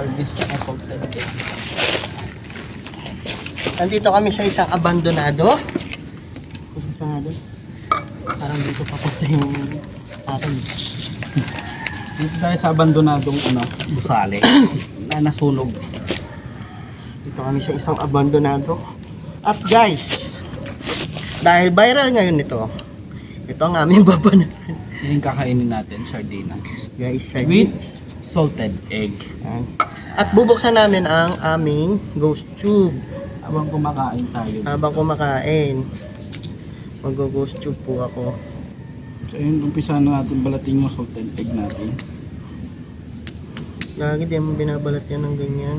sardines na egg. Nandito kami sa isang abandonado. Abandonado. Parang dito papunta yung akin. Dito tayo sa abandonadong ano, busali na nasunog. Dito kami sa isang abandonado. At guys, dahil viral ngayon ito, ito ang aming baban. Yan yung kakainin natin, sardinas. guys, sa With salted egg. At bubuksan namin ang aming ghost tube Habang kumakain tayo. habang kumakain. Mag-ghost tube po ako. So yun, umpisa na natin balatin yung salted egg natin. Lagi di mo binabalat yan ng ganyan.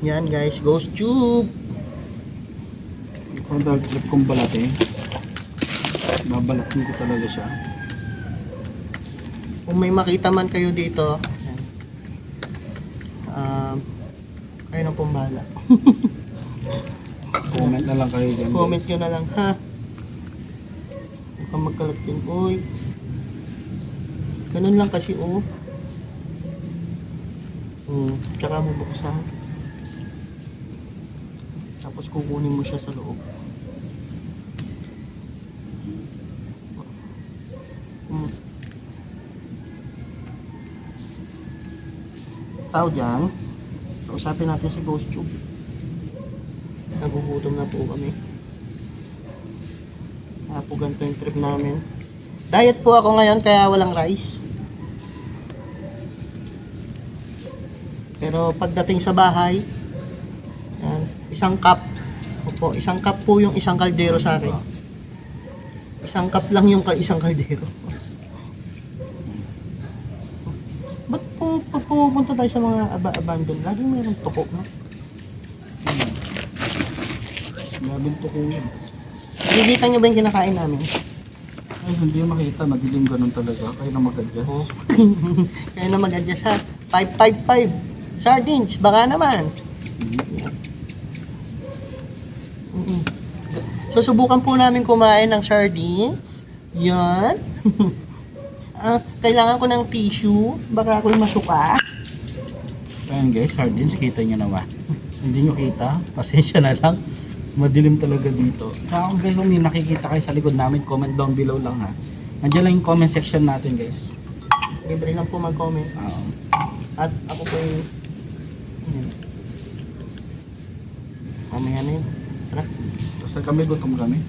Yan guys, ghost tube. Kung dahil trip kong balatin, babalatin ko talaga siya. Kung may makita man kayo dito, um, kayo nang pumbala. Comment na lang kayo dyan. Comment nyo na lang ha. Huwag magkalat din. Uy. Ganun lang kasi oh. Hmm. Tsaka mo buksan. Tapos kukunin mo siya sa loob. Tao dyan. Kausapin natin si Ghost Tube. Nagugutom na po kami. Kaya po ganito yung trip namin. Diet po ako ngayon kaya walang rice. Pero pagdating sa bahay, yan, isang cup. Opo, isang cup po yung isang kaldero sa akin. Isang cup lang yung isang kaldero. Ba't pumupunta tayo sa mga aba abandon, laging mayroong tuko, no? Grabing tuko yan. Nakikita niyo ba yung kinakain namin? Ay, hindi makita. Madilim ganun talaga. Kaya na mag-adjust. Oo. Kaya na mag-adjust ha. 555. Sardines, baka naman. Mm-mm. So, subukan po namin kumain ng sardines. Yan. Ah, kailangan ko ng tissue. Baka ako'y masuka. Ayan guys, sardines, kita nyo naman. Hindi nyo kita, pasensya na lang. Madilim talaga dito. Kung guys, kung may nakikita kayo sa likod namin, comment down below lang ha. Nandiyan lang yung comment section natin guys. Libre lang po mag-comment. Oo. At ako po yung... Mamaya na yun. Tara. Basta kami, gutom kami.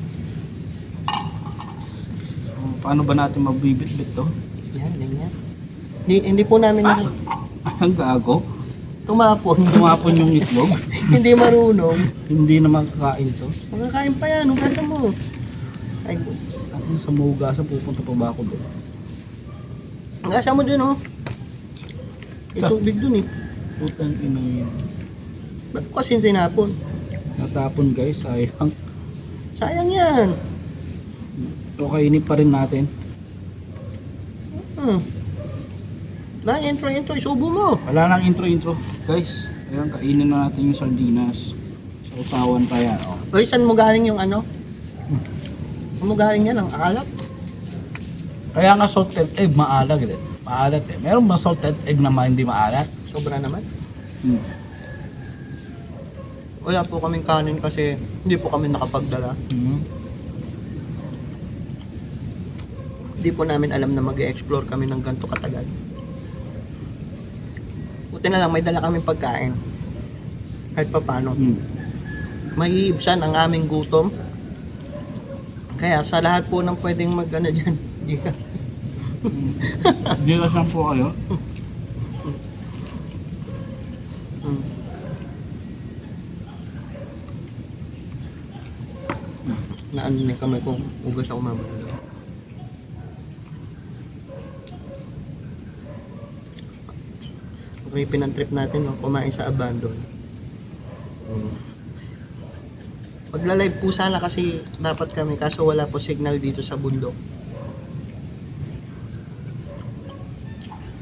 Oh, paano ba natin mabibit-bit to? Yan, ganyan. Hindi, hindi po namin Ah! Ang gago. Tumapon. Tumapon yung itlog. hindi marunong. Hindi naman kakain to. Makakain pa yan, hugatan mo. Ay, Ako sa mahugasan, pupunta pa ba ako doon? nasa mo dun oh. May tubig dun eh. Putang ina yun. Ba't ko kasi tinapon? Natapon guys, sayang. Sayang yan. So kainin pa rin natin. Hmm. Na, intro, intro, isubo mo. Wala nang intro-intro. Guys, ayan, kainin na natin yung sardinas. Sa usawan pa yan. Oh. Oy, saan mo galing yung ano? Saan mo galing yan? Ang alak? Kaya nga salted egg, maalat eh. Maalat eh. Meron ba salted egg na ma- hindi maalat? Sobra naman. Hmm. Wala po kaming kanin kasi hindi po kami nakapagdala. Hmm. Hindi po namin alam na mag-explore kami ng ganito katagal. Buti na lang, may dala kaming pagkain. Kahit pa paano. Hmm. Maiibsan ang aming gutom. Kaya sa lahat po ng pwedeng mag ano dyan. Hindi na siyang po kayo. Hmm. Na ano na kamay ko, ugas ako mamaya. Okay, pinantrip natin, no? kumain sa abandon. Hmm. Magla-live po sana kasi dapat kami kaso wala po signal dito sa bundok.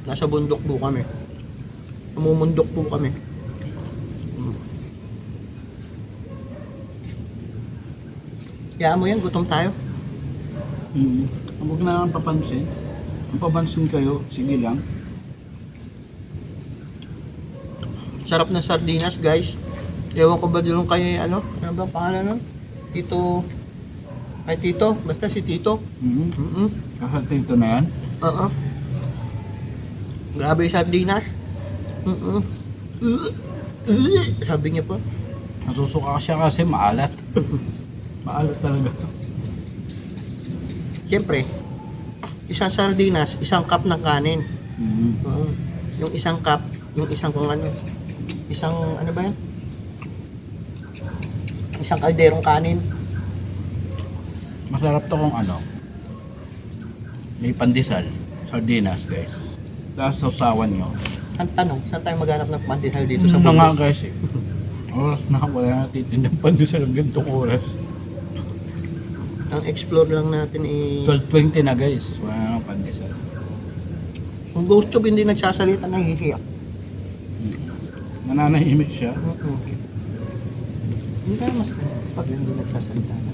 Nasa bundok po kami. Namumundok po kami. Hmm. Kaya mo yan, gutom tayo. Hmm. Huwag na papansin. Kung papansin kayo, sige lang. Sarap ng sardinas, guys. Ewan ko ba yung kay, ano, ano ba ang pangalan nun? Tito, kay Tito, basta si Tito. Mm-hmm. Mm-mm. Kasatin ito na yan. Oo. Grabe yung sardinas. Mm-mm. Sabi niya po. Nasusuka siya kasi maalat. maalat talaga. Siyempre, isang sardinas, isang cup ng kanin. Mm-hmm. Oo. Yung isang cup, yung isang kung ano, isang ano ba yan? Isang kalderong kanin. Masarap to kung ano. May pandesal. Sardinas guys. Tapos sausawan nyo. Ang tanong, saan tayo maghanap ng pandesal dito sa nga bundok? guys eh. Oras na wala na titindang pandesal ang ganitong oras. Ang explore lang natin eh, 12.20 na guys. Wala na pandesal. kung tube hindi nagsasalita, nahihiyak. Nananahimik siya. Mm-mm. Hindi kaya mas pag hindi nagsasalita na.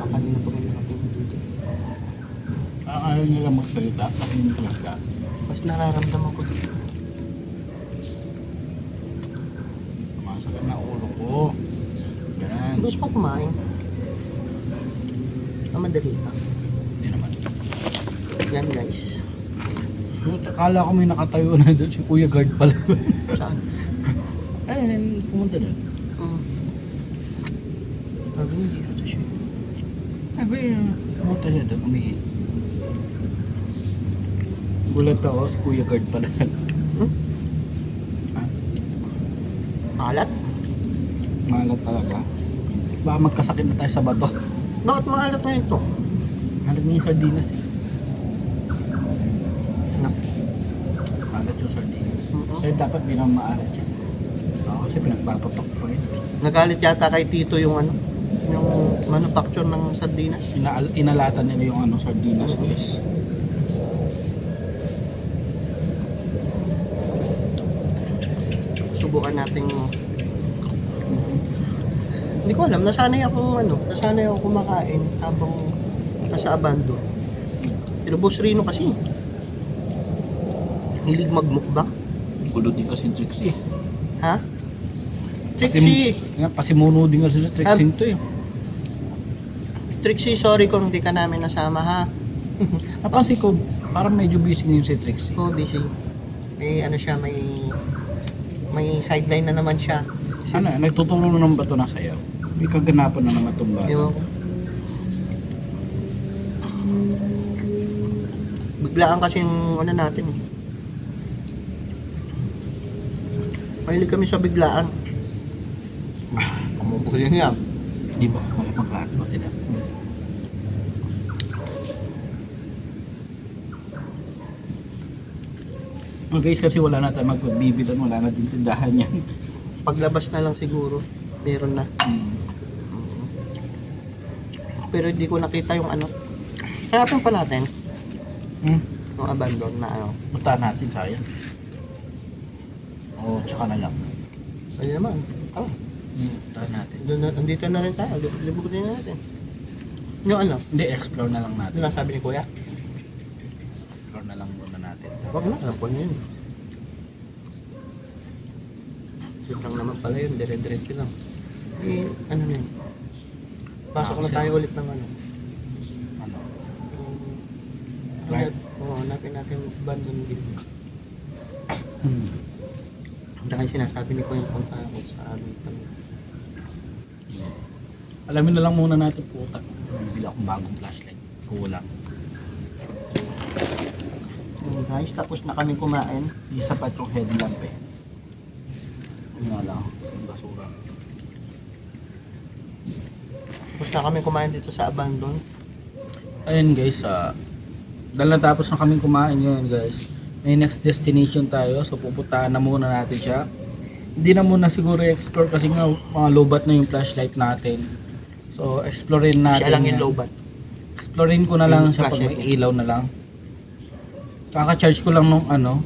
Baka hindi na pagod natin dito. Ang ayaw nila magsalita. Tahimik talaga. Mas nararamdaman ko dito. Masakit na ulo ko. Yan. Gusto ko kumain. Ah, madali lang. Hindi naman. Yan guys. Akala ko may nakatayo na doon si Kuya Guard pala. Saan? Ayun, pumunta doon. Mm. Sabi hindi ito siya. Sabi, pumunta siya doon, umihi. Gulat ako, si Kuya Guard pala. Hmm? Ha? Alat? Malat talaga. Baka magkasakit na tayo sa bato. Bakit maalat na ito? Malat niya yung sardinas eh. Ano? Malat yung sardinas. Mm-mm. Kaya dapat di naman maalat yan. Ako kasi pinagpapatok ko eh. Nagalit yata kay Tito yung ano, yung manufacture ng sardinas. Ina inalatan nila yung ano, sardinas guys. Subukan nating hindi ko alam, nasanay ako ano, nasanay ako kumakain habang nasa abando. Pero Boss Rino kasi, hilig magmukbang. Gulo din kasi Trixie. Ha? Trixie, Nga, pasimuno din kasi sa Trixie to eh. Trixie, sorry kung hindi ka namin nasama ha. Napansin ko, parang medyo busy ngayon si Trixie. So busy. May ano siya, may may sideline na naman siya. Ano, nagtuturo na ng bato ng sayaw. May kaganapan na naman itong bata. Ewan ko. Biglaan kasi yung ano natin eh. Mahilig kami sa biglaan. Kamukuli niya. Di ba? Mga pangkat ba tila? Oh, guys, kasi wala na tayo magbibilan, wala na din tindahan yan. Paglabas na lang siguro, meron na. Hmm. Pero hindi ko nakita yung ano. Hanapin pa natin Hmm. yung abandon na ano. Puntahan natin, sayang. Oh, tsaka na lang. Ayun naman. Oh, Hmm, puntahan natin. doon na, andito na rin tayo. Lib- Libutin na natin. Yung ano, Hindi, explore na lang natin. lang sabi ni Kuya? Explore na lang muna natin. Huwag na, alam ko na yun. Yun lang naman pala yun, dire-diretso lang. Eh, ano na yun? Pasok na tayo ulit ng ano. Ano? Right. Oo, hanapin natin abandon din. Hmm. Ang dahil sinasabi ni Kuya punta ako sa amin. Yeah. Alamin na lang muna natin po. Bibili akong bagong flashlight. Kulang. Yun guys, tapos na kami kumain. Isa pa itong headlamp eh. Nga lang, yung basura. Tapos na kami kumain dito sa abandon. Ayun guys, ah dahil natapos na kaming kumain yun guys. May next destination tayo, so pupuntahan na muna natin siya. Hindi na muna siguro i-explore kasi nga mga lobat na yung flashlight natin. So explorein natin. Siya lang yung yan. low bat. Explorein ko na lang siya pag may ilaw na lang. Kaka-charge ko lang nung ano,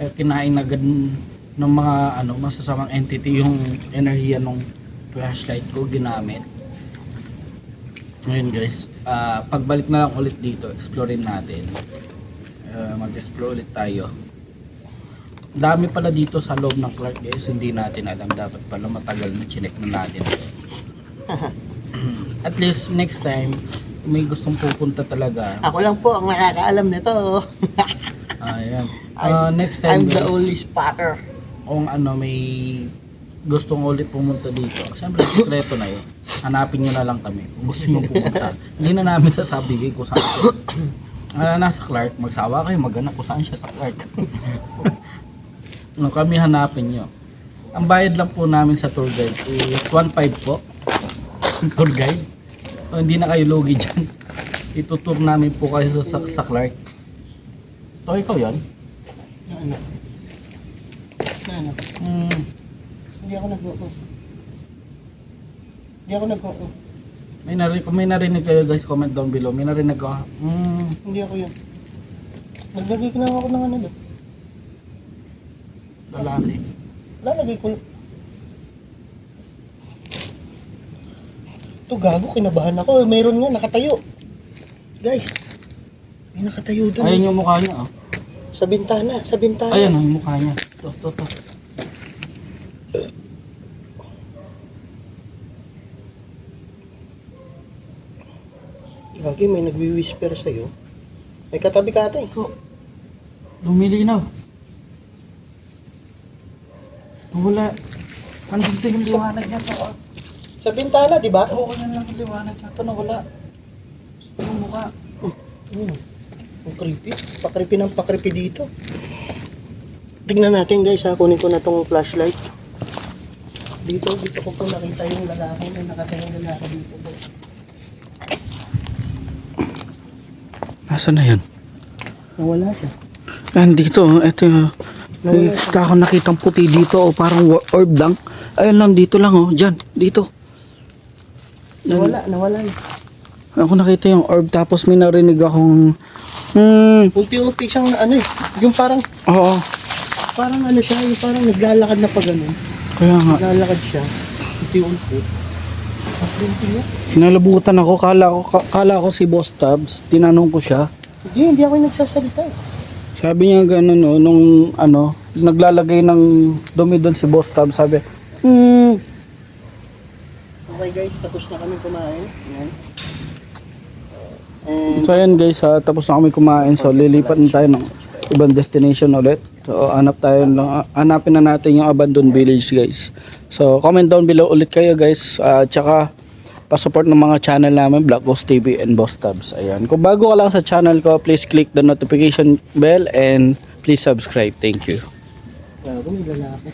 eh, kinain agad ng mga ano, masasamang entity yung enerhiya nung flashlight ko ginamit. Ngayon guys, ah, pagbalik na lang ulit dito, explorein natin. Ah, mag-explore ulit tayo. dami pala dito sa loob ng Clark guys, hindi natin alam. Dapat pala matagal na chinek na natin. At least next time, may gustong pupunta talaga. Ako lang po ang nakakaalam nito. Ayan. Ah, next time I'm the guys, only spotter. kung ano may gustong ulit pumunta dito, syempre sikreto na yun. Hanapin nyo na lang kami kung gusto nyo pumunta. Hindi na namin sasabi kayo kung saan. Ah, nasa Clark, magsawa kayo, maghanap kung saan siya sa Clark. Nung kami hanapin nyo. Ang bayad lang po namin sa tour guide is 1.5 po. tour guide. So, hindi na kayo lugi dyan. Itutour namin po kayo sa, sa Clark. So, ikaw yan? Na ano? Ano? Hmm. Hindi ako nag Hindi ako nag May narinig, may narinig kayo guys, comment down below. May narinig ako. Mm, Hindi ako yun. Naglagay ko lang ako ng ano doon. lalaki. Lalagay ko. Ito gago, kinabahan ako. Meron nga, nakatayo. Guys, may nakatayo doon. Ayan yung mukha niya. Oh. Sa bintana, sa bintana. Ayan oh, yung mukha niya. To, to, to. Gagi, may nagwi-whisper sa'yo. May katabi ka ata eh. Ito. Lumilinaw. Wala. Andito yung liwanag niya to. Oh. Sa bintana, di ba? Oo, yan lang yung liwanag niya to. Nawala. Yung mukha. Hmm. Ang creepy. Pakripi ng pakripi dito. Tingnan natin guys ha, kunin ko na tong flashlight. Dito, dito ko po nakita yung lalaki, may nakatayong lalaki dito. guys. Nasaan na yan? Nawala siya. Nandito. Ito yung... Nawala siya. Kita ako nakitang puti dito. Oh, parang orb lang. Ayun lang, dito lang. Oh. Diyan, dito. Nawala, nawala. Ako nakita yung orb tapos may narinig akong... Hmm, Unti-unti siyang ano eh, yung parang, oo. parang ano siya, yung parang naglalakad na pa ganun. Kaya nga. Naglalakad siya. Unti-unti. Unti yun. Kinalabutan ako, kala ko, ka- kala ko si Boss Tabs, tinanong ko siya. Hindi, hindi ako nagsasalita eh. Sabi niya gano'n, no, nung ano, naglalagay ng dumi doon si Boss Tabs, sabi, hmm, Okay guys, tapos na kami kumain. Yan. And so ayan guys, ha, tapos na kami kumain, so lilipat na tayo ng ibang destination ulit. So hanap tayo, ng- hanapin na natin yung abandoned village guys. So comment down below ulit kayo guys, at tsaka pa-support ng mga channel namin, Black Ghost TV and Boss Tabs. Ayan. Kung bago ka lang sa channel ko, please click the notification bell and please subscribe. Thank you. Gago, may lalaki.